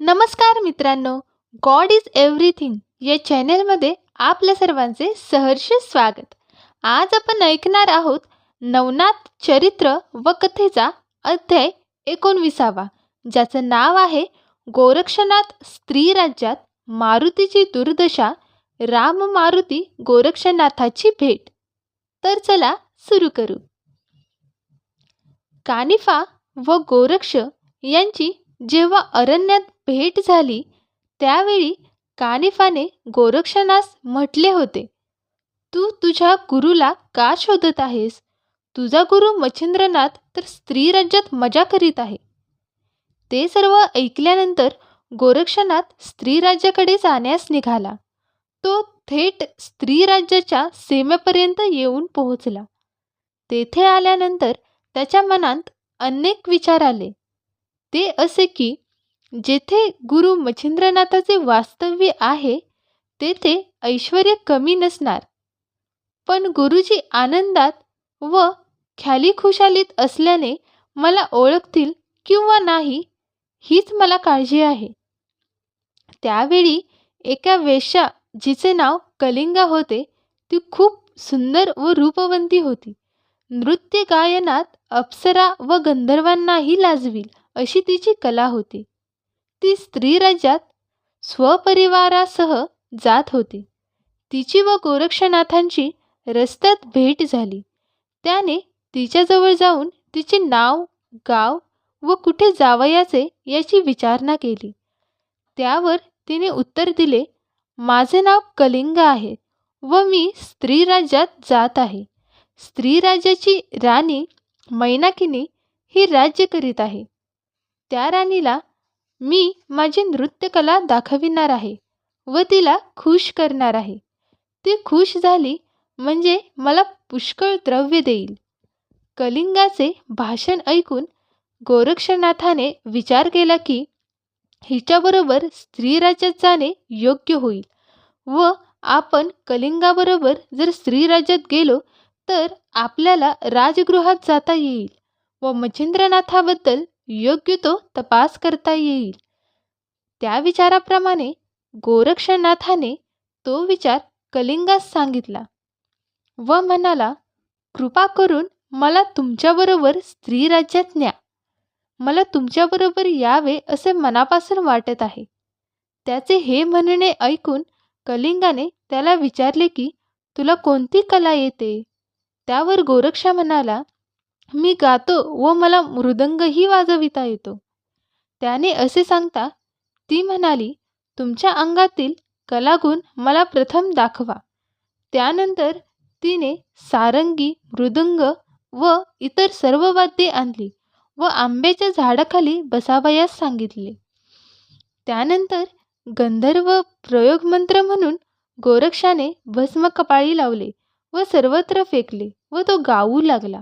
नमस्कार मित्रांनो God is everything या चॅनेलमध्ये आपल्या सर्वांचे सहर्ष स्वागत. आज आपण ऐकणार आहोत नवनाथ चरित्र व कथेचा अध्याय एकोणविसावा ज्याचं नाव आहे गोरक्षनाथ स्त्री राज्यात मारुतीची दुर्दशा राम मारुती गोरक्षनाथाची भेट. तर चला सुरू करू. कानिफा व गोरक्ष यांची जेव्हा अरण्यात भेट झाली त्यावेळी कानिफाने गोरक्षनास म्हटले होते तू तुझ्या गुरुला का शोधत आहेस? तुझा गुरु मच्छिंद्रनाथ तर स्त्री राज्यात मजा करीत आहे. ते सर्व ऐकल्यानंतर गोरक्षनाथ स्त्री राज्याकडे जाण्यास निघाला. तो थेट स्त्री राज्याच्या सीमेपर्यंत येऊन पोहोचला. तेथे आल्यानंतर त्याच्या मनात अनेक विचार आले. ते असे की जेथे गुरु मच्छिंद्रनाथाचे वास्तव्य आहे तेथे ऐश्वर कमी नसणार. पण गुरुजी आनंदात व ख्याली खुशालीत असल्याने मला ओळखतील किंवा नाही हीच मला काळजी आहे. त्यावेळी एका वेश्या जिचे नाव कलिंगा होते ती खूप सुंदर व रूपवंती होती. नृत्य गायनात अप्सरा व गंधर्वांनाही लाजवील. अशी तिची कला होती. ती स्त्री राज्यात स्वपरिवारासह जात होती. तिची व गोरक्षनाथांची रस्त्यात भेट झाली. त्याने तिच्याजवळ जाऊन तिचे नाव गाव व कुठे जावयाचे याची विचारणा केली. त्यावर तिने उत्तर दिले माझे नाव कलिंग आहे व मी स्त्री राज्यात जात आहे. स्त्री राज्याची राणी मैनाकिनी ही राज्य करीत आहे. त्या राणीला मी माझी नृत्यकला दाखविणार आहे व तिला खुश करणार आहे. ती खुश झाली म्हणजे मला पुष्कळ द्रव्य देईल. कलिंगाचे भाषण ऐकून गोरक्षनाथाने विचार केला की हिच्याबरोबर स्त्रीराज्यात जाणे योग्य होईल व आपण कलिंगाबरोबर जर स्त्रीराज्यात गेलो तर आपल्याला राजगृहात जाता येईल व मच्छिंद्रनाथाबद्दल योग्य तो तपास करता येईल. त्या विचाराप्रमाणे गोरक्षनाथाने तो विचार कलिंगास सांगितला व म्हणाला कृपा करून मला तुमच्याबरोबर स्त्री राज्यात न्या. मला तुमच्याबरोबर यावे असे मनापासून वाटत आहे. त्याचे हे म्हणणे ऐकून कलिंगाने त्याला विचारले की तुला कोणती कला येते? त्यावर गोरक्षा म्हणाला मी गातो व मला मृदंगही वाजविता येतो. त्याने असे सांगता ती म्हणाली तुमच्या अंगातील कलागुण मला प्रथम दाखवा. त्यानंतर तिने सारंगी मृदंग व इतर सर्व वाद्ये आणली व आंब्याच्या झाडाखाली बसावयास सांगितले. त्यानंतर गंधर्व प्रयोगमंत्र म्हणून गोरक्षाने भस्म कपाळी लावले व सर्वत्र फेकले व तो गाऊ लागला.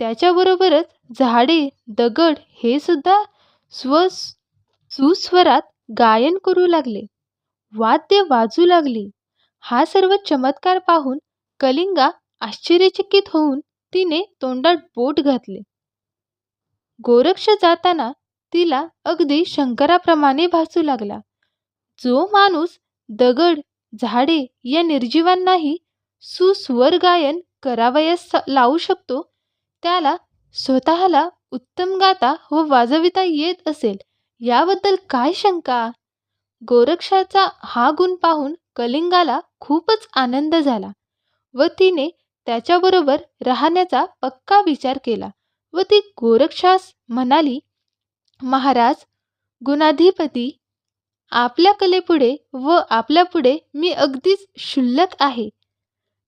त्याच्याबरोबरच झाडे दगड हे सुद्धा स्व सुस्वरात गायन करू लागले. वाद्य वाजू लागली. हा सर्व चमत्कार पाहून कलिंगा आश्चर्यचकित होऊन तिने तोंडात बोट घातले. गोरक्ष जाताना तिला अगदी शंकराप्रमाणे भासू लागला. जो माणूस दगड झाडे या निर्जीवांनाही सुस्वर गायन करावयास लावू शकतो त्याला स्वतःला उत्तम गाता व वाजविता येत असेल याबद्दल काय शंका? गोरक्षाचा हा गुण पाहून कलिंगाला खूपच आनंद झाला व तिने त्याच्याबरोबर राहण्याचा पक्का विचार केला व ती गोरक्षास म्हणाली महाराज गुणाधिपती आपल्या कलेपुढे व आपल्यापुढे मी अगदीच क्षुल्लक आहे.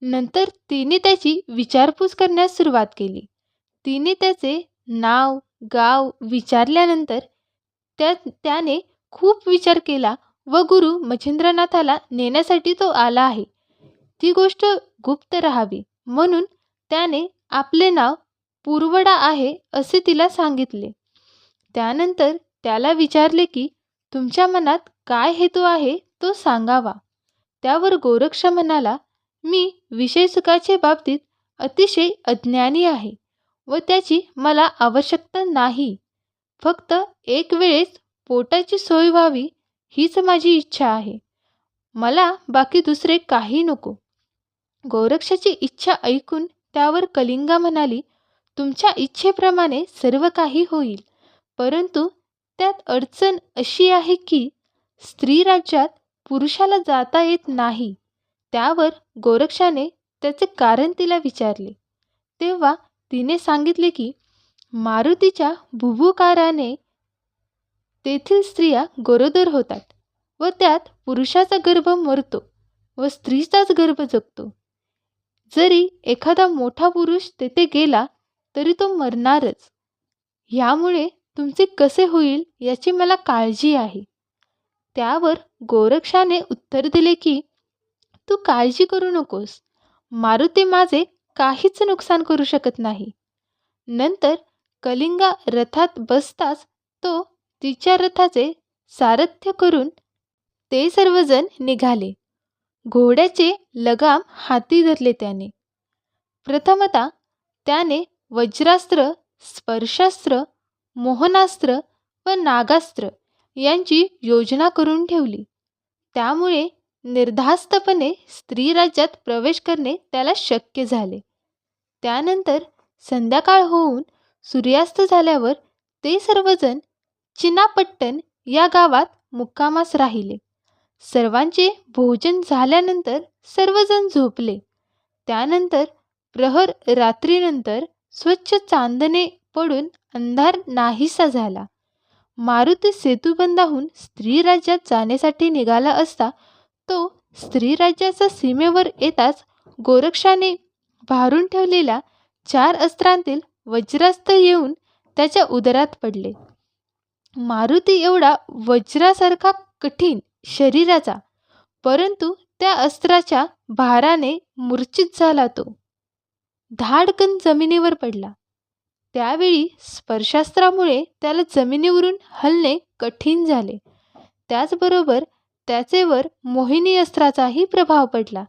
नंतर तिने त्याची विचारपूस करण्यास सुरुवात केली. तिने त्याचे नाव गाव विचारल्यानंतर त्या त्याने खूप विचार केला व गुरु मच्छिंद्रनाथाला नेण्यासाठी तो आला आहे. ती गोष्ट गुप्त राहावी म्हणून त्याने आपले नाव पूर्वडा आहे असे तिला सांगितले. त्यानंतर त्याला विचारले की तुमच्या मनात काय हेतू आहे तो सांगावा त्यावर गोरक्ष म्हणाला मी विषय बाबतीत अतिशय अज्ञानी आहे. व त्याची मला आवश्यकता नाही. फक्त एक वेळेस पोटाची सोय व्हावी हीच माझी इच्छा आहे. मला बाकी दुसरे काही नको. गोरक्षाची इच्छा ऐकून त्यावर कलिंगा म्हणाली तुमच्या इच्छेप्रमाणे सर्व काही होईल. परंतु त्यात अडचण अशी आहे की स्त्री राज्यात पुरुषाला जाता येत नाही. त्यावर गोरक्षाने त्याचे कारण तिला विचारले. तेव्हा तिने सांगितले की मारुतीच्या भुभुकाराने तेथील स्त्रिया गरोदर होतात व त्यात पुरुषाचा गर्भ मरतो व स्त्रीचाच गर्भ जगतो. जरी एखादा मोठा पुरुष तेथे गेला तरी तो मरणारच. ह्यामुळे तुमचे कसे होईल याची मला काळजी आहे. त्यावर गोरक्षाने उत्तर दिले की तू काळजी करू नकोस. मारुती माझे काहीच नुकसान करू शकत नाही. नंतर कलिंगा रथात बसताच तो तिच्या रथाचे सारथ्य करून ते सर्वजण निघाले. घोड्याचे लगाम हाती धरले त्याने. प्रथमतः त्याने वज्रास्त्र स्पर्शास्त्र मोहनास्त्र व नागास्त्र यांची योजना करून ठेवली. त्यामुळे निर्धास्तपणे स्त्री राज्यात प्रवेश करणे त्याला शक्य झाले. त्यानंतर संध्याकाळ होऊन सूर्यास्त झाल्यावर ते सर्वजण चिनापट्टण या गावात मुक्कामास राहिले. सर्वांचे भोजन झाल्यानंतर सर्वजण झोपले. त्यानंतर प्रहर रात्रीनंतर स्वच्छ चांदणे पडून अंधार नाहीसा झाला. मारुती सेतुबंधाहून स्त्री राज्यात जाण्यासाठी निघाला असता तो स्त्रीराज्याच्या सीमेवर येताच गोरक्षाने भारून ठेवलेल्या चार अस्त्रांतील वज्रास्त्र येऊन त्याच्या उदरात पडले. मारुती एवढा वज्रासारखा कठीण शरीराचा परंतु त्या अस्त्राच्या भाराने मूर्छित झाला तो. धाडकन जमिनीवर पडला. त्यावेळी स्पर्शास्त्रामुळे त्याला जमिनीवरून हलणे कठीण झाले. त्याचबरोबर त्याचेवर मोहिनी अस्त्राचाही प्रभाव पडला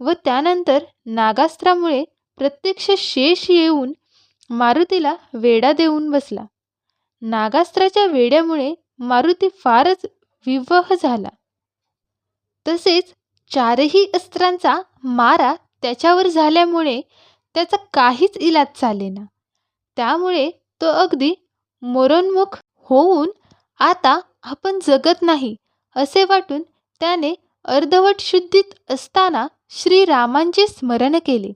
व त्यानंतर नागास्त्रामुळे प्रत्यक्ष शेष येऊन मारुतीला वेढा देऊन बसला. नागास्त्राच्या वेड्यामुळे मारुती फारच विवह झाला. तसेच चारही अस्त्रांचा मारा त्याच्यावर झाल्यामुळे त्याचा काहीच इलाज चालेना. त्यामुळे तो अगदी मरोन्मुख होऊन आता आपण जगत नाही असे वाटून त्याने अर्धवट शुद्धीत असताना श्रीरामांचे स्मरण केले.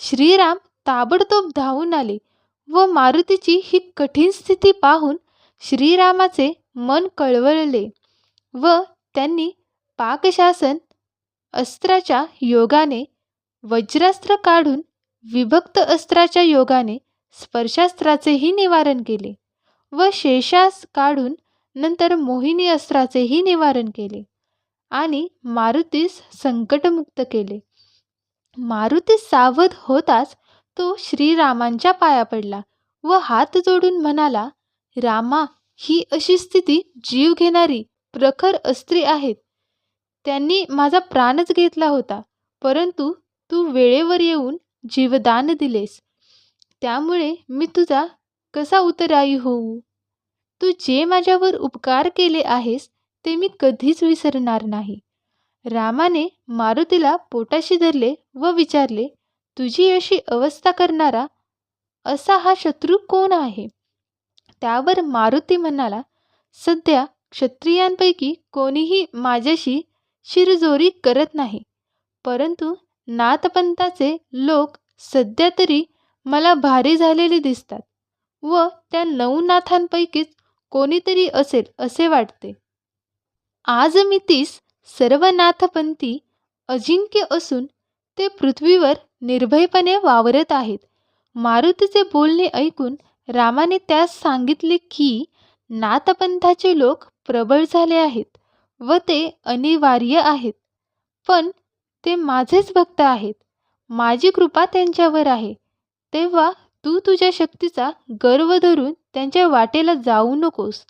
श्रीराम ताबडतोब धावून आले व मारुतीची ही कठीण स्थिती पाहून श्रीरामाचे मन कळवळले व त्यांनी पाकशासन अस्त्राच्या योगाने वज्रास्त्र काढून विभक्त अस्त्राच्या योगाने स्पर्शास्त्राचेही निवारण केले व शेषास काढून नंतर मोहिनी अस्त्राचेही निवारण केले आणि मारुतीस संकटमुक्त केले. मारुती सावध होताच तो श्रीरामांच्या पाया पडला व हात जोडून म्हणाला रामा ही अशी स्थिती जीव घेणारी प्रखर अस्त्री आहेत. त्यांनी माझा प्राणच घेतला होता परंतु तू वेळेवर येऊन जीवदान दिलेस. त्यामुळे मी तुझा कसा उत्तरायी होऊ? तू जे माझ्यावर उपकार केले आहेस ते मी कधीच विसरणार नाही. रामाने मारुतीला पोटाशी धरले व विचारले तुझी अशी अवस्था करणारा असा हा शत्रू कोण आहे? त्यावर मारुती म्हणाला सध्या क्षत्रियांपैकी कोणीही माझ्याशी शिरजोरी करत नाही परंतु नाथपंथाचे लोक सध्या तरी मला भारी झालेले दिसतात व त्या नऊ नाथांपैकीच कोणीतरी असेल असे वाटते. आज मी तीस सर्व नाथपंथी अजिंक्य असून ते पृथ्वीवर निर्भयपणे वावरत आहेत. मारुतीचे बोलणे ऐकून रामाने त्यास सांगितले की नाथपंथाचे लोक प्रबळ झाले आहेत व ते अनिवार्य आहेत. पण ते माझेच भक्त आहेत. माझी कृपा त्यांच्यावर आहे. तेव्हा तू तुझ्या शक्तीचा गर्व धरून त्यांच्या वाटेला जाऊ नकोस.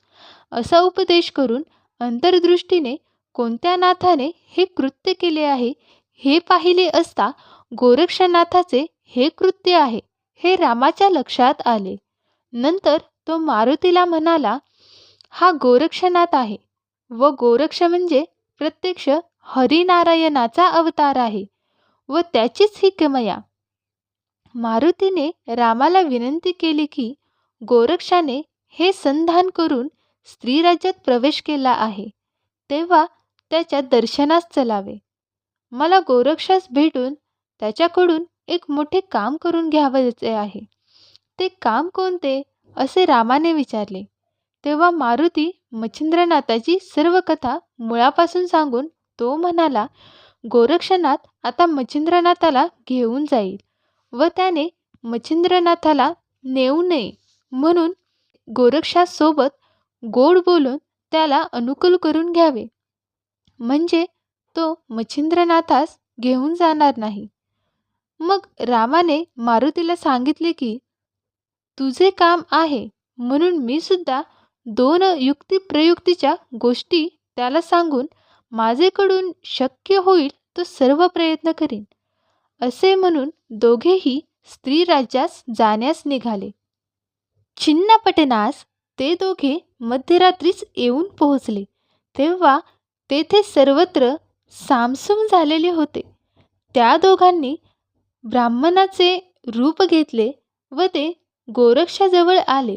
असा उपदेश करून अंतर्दृष्टीने कोणत्या नाथाने हे कृत्य केले आहे हे पाहिले असता गोरक्षनाथाचे हे कृत्य आहे हे रामाच्या लक्षात आले. नंतर तो मारुतीला म्हणाला हा गोरक्षनाथ आहे व गोरक्ष म्हणजे प्रत्यक्ष हरिनारायणाचा अवतार आहे व त्याचीच ही किमया. मारुतीने रामाला विनंती केली की गोरक्षाने हे संधान करून स्त्रीराज्यात प्रवेश केला आहे. तेव्हा त्याच्या दर्शनास चलावे. मला गोरक्षास भेटून त्याच्याकडून एक मोठे काम करून घ्यावयाचे आहे. ते काम कोणते? असे रामाने विचारले. तेव्हा मारुती मच्छिंद्रनाथाची सर्व कथा मुळापासून सांगून तो म्हणाला गोरक्षनाथ आता मच्छिंद्रनाथाला घेऊन जाईल. व त्याने मच्छिंद्रनाथाला नेऊ नये म्हणून गोरक्षासोबत गोड बोलून त्याला अनुकूल करून घ्यावे. म्हणजे तो मच्छिंद्रनाथास घेऊन जाणार नाही. मग रामाने मारुतीला सांगितले की तुझे काम आहे म्हणून मी सुद्धा दोन युक्तिप्रयुक्तीच्या गोष्टी त्याला सांगून माझेकडून शक्य होईल तो सर्व प्रयत्न करीन. असे म्हणून दोघेही स्त्री राज्यास जाण्यास निघाले. छिन्नपटनास ते दोघे मध्यरात्रीच येऊन पोहोचले. तेव्हा तेथे सर्वत्र सामसूम झालेले होते. त्या दोघांनी ब्राह्मणाचे रूप घेतले व ते गोरक्षाजवळ आले.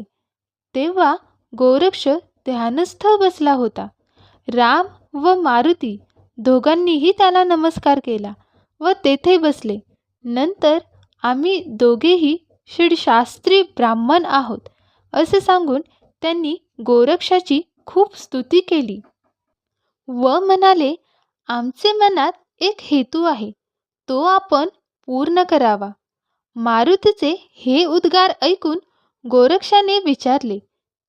तेव्हा गोरक्ष ध्यानस्थ बसला होता. राम व मारुती दोघांनीही त्याला नमस्कार केला. व तेथे बसले. नंतर आम्ही दोघेही षडशास्त्री ब्राह्मण आहोत असे सांगून त्यांनी गोरक्षाची खूप स्तुती केली. व म्हणाले आमचे मनात एक हेतू आहे तो आपण पूर्ण करावा. मारुतीचे हे उद्गार ऐकून गोरक्षाने विचारले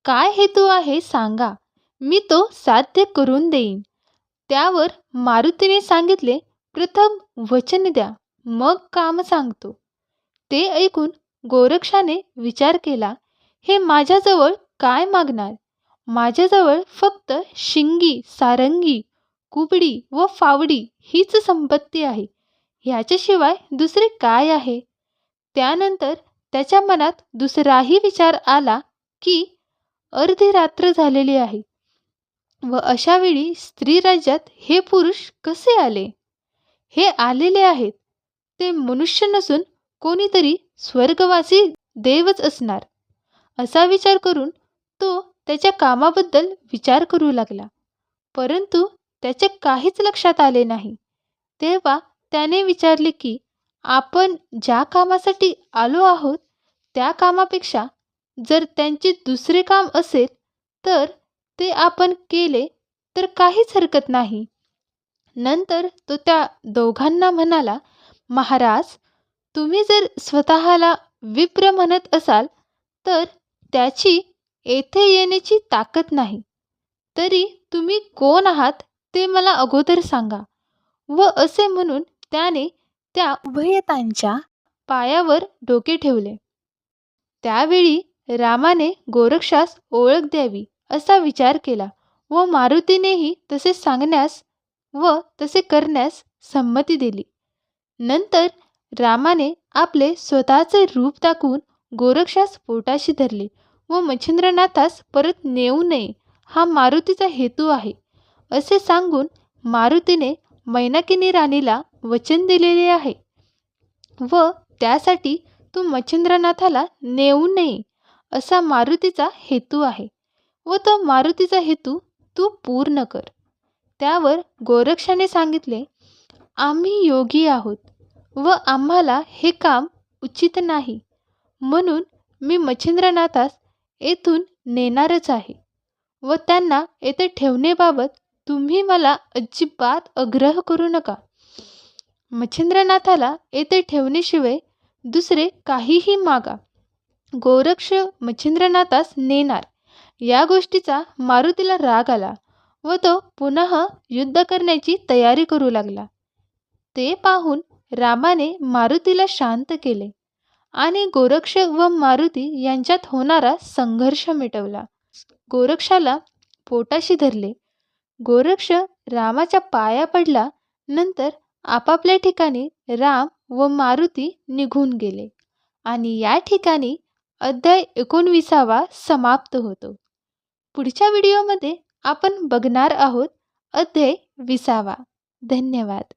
काय हेतू आहे सांगा मी तो साध्य करून देईन. त्यावर मारुतीने सांगितले प्रथम वचन द्या मग काम सांगतो. ते ऐकून गोरक्षाने विचार केला हे माझ्याजवळ काय मागणार? माझ्याजवळ फक्त शिंगी सारंगी कुबडी व फावडी हीच संपत्ती आहे. ह्याच्याशिवाय दुसरे काय आहे? त्यानंतर त्याच्या मनात दुसराही विचार आला की अर्धी रात्र झालेली आहे व अशावेळी स्त्री राज्यात हे पुरुष कसे आले? हे आलेले आहेत. ते मनुष्य नसून कोणीतरी स्वर्गवासी देवच असणार. असा विचार करून तो त्याच्या कामाबद्दल विचार करू लागला. परंतु त्याचे काहीच लक्षात आले नाही. तेव्हा त्याने विचारले की आपण ज्या कामासाठी आलो आहोत त्या कामापेक्षा जर त्यांचे दुसरे काम असेल तर ते आपण केले तर काहीच हरकत नाही. नंतर तो त्या दोघांना म्हणाला महाराज तुम्ही जर स्वतःला विप्र म्हणत असाल तर त्याची येथे येण्याची ताकद नाही. तरी तुम्ही कोण आहात ते मला अगोदर सांगा. व असे म्हणून त्याने त्या उभयतांच्या पायावर डोके ठेवले. त्यावेळी रामाने गोरक्षास ओळख द्यावी असा विचार केला व मारुतीनेही तसे सांगण्यास व तसे करण्यास संमती दिली. नंतर रामाने आपले स्वतःचे रूप दाखवून गोरक्षास पोटाशी धरले व मच्छिंद्रनाथास परत नेऊ नये हा मारुतीचा हेतू आहे. असे सांगून मारुतीने मैनाकिनी राणीला वचन दिलेले आहे व त्यासाठी तू मच्छिंद्रनाथाला नेऊ नये असा मारुतीचा हेतू आहे व तो मारुतीचा हेतू तू पूर्ण कर. त्यावर गोरक्षाने सांगितले आम्ही योगी आहोत व आम्हाला हे काम उचित नाही. म्हणून मी मच्छिंद्रनाथास येथून नेणारच आहे व त्यांना येथे ठेवणेबाबत तुम्ही मला अजिबात आग्रह करू नका मच्छिंद्रनाथाला येथे ठेवण्याशिवाय दुसरे काहीही मागा. गोरक्ष मच्छिंद्रनाथास नेणार. या गोष्टीचा मारुतीला राग आला. व तो पुन्हा युद्ध करण्याची तयारी करू लागला. ते पाहून रामाने मारुतीला शांत केले आणि गोरक्ष व मारुती यांच्यात होणारा संघर्ष मिटवला. गोरक्षाला पोटाशी धरले. गोरक्ष रामाच्या पाया पडला. नंतर आपापल्या ठिकाणी राम व मारुती निघून गेले आणि या ठिकाणी अध्याय एकोणविसावा समाप्त होतो. पुढच्या व्हिडिओमध्ये आपण बघणार आहोत. अध्याय विसावा. धन्यवाद.